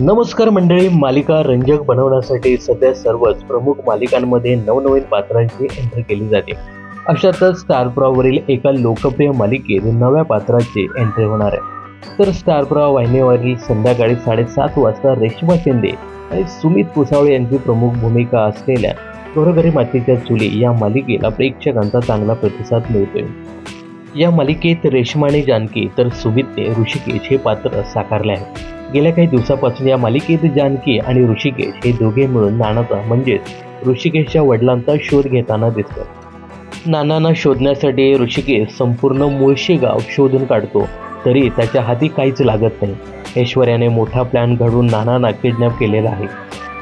नमस्कार मंडळी मालिका रंजक बनवण्यासाठी सध्या सर्वच प्रमुख मालिकांमध्ये नवनवीन पात्रांची एंट्री केली जाते. अशातच स्टारप्रॉवरील एका लोकप्रिय मालिकेत नव्या पात्राची एंट्री होणार आहे. तर स्टारप्रॉ वाहिनीवरील संध्याकाळी साडेसात वाजता रेश्मा शिंदे आणि सुमित कुसावळे यांची प्रमुख भूमिका असलेल्या घरोघरी मातीच्या चुली या मालिकेला प्रेक्षकांचा चांगला प्रतिसाद मिळतोय. या मालिकेत रेश्मा आणि जानकी तर सुमितने ऋषिकेश हे पात्र साकारले आहे. गेल्या काही दिवसापासून या मालिकेत जानकी आणि ऋषिकेश हे दोघे मिळून नानाचा म्हणजेच ऋषिकेशच्या वडिलांचा शोध घेताना दिसतात. नानांना शोधण्यासाठी ऋषिकेश संपूर्ण मुळशी गाव शोधून काढतो तरी त्याच्या हाती काहीच लागत नाही. ऐश्वर्याने मोठा प्लॅन घडवून नानांना किडनॅप केलेला आहे.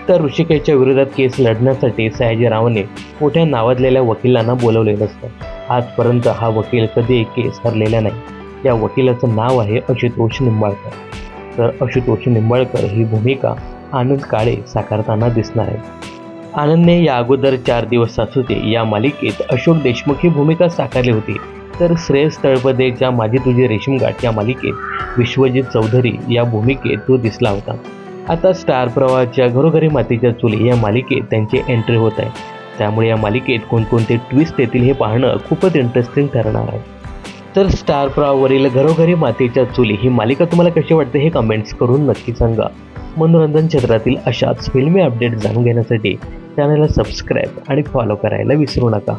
तर ऋषिकेशच्या विरोधात केस लढण्यासाठी सयाजीरावने मोठ्या नावाजलेल्या वकिलांना बोलवलेलं असतं आजपर्यंत हा वकील कधी केस हरलेला नाही. या वकिलाचं नाव आहे आशुतोष निंबाळकर. तर आशुतोष निंबाळकर ही भूमिका आनंद काळे साकारताना दिसणार आहे. आनंदने या अगोदर चार दिवस सासूचे या मालिकेत अशोक देशमुख ही भूमिका साकारली होती. तर श्रेयस तळपदेच्या माझी तुझी रेशीमगाठ या मालिकेत विश्वजित चौधरी या भूमिकेत तो दिसला होता. आता स्टार प्रवाहाच्या घरोघरी मातीच्या चुली या मालिकेत त्यांची एंट्री होत आहे. त्यामुळे या मालिकेत कोणकोणते ट्विस्ट येतील हे पाहणं खूपच इंटरेस्टिंग ठरणार आहे. तर स्टार प्रवाहावरील घरोघरी मातीच्या चुली ही मालिका तुम्हाला कशी वाटते हे कमेंट्स करून नक्की सांगा. मनोरंजन क्षेत्रातील अशाच फिल्मी अपडेट जाणून घेण्यासाठी चॅनलला सबस्क्राईब आणि फॉलो करायला विसरू नका.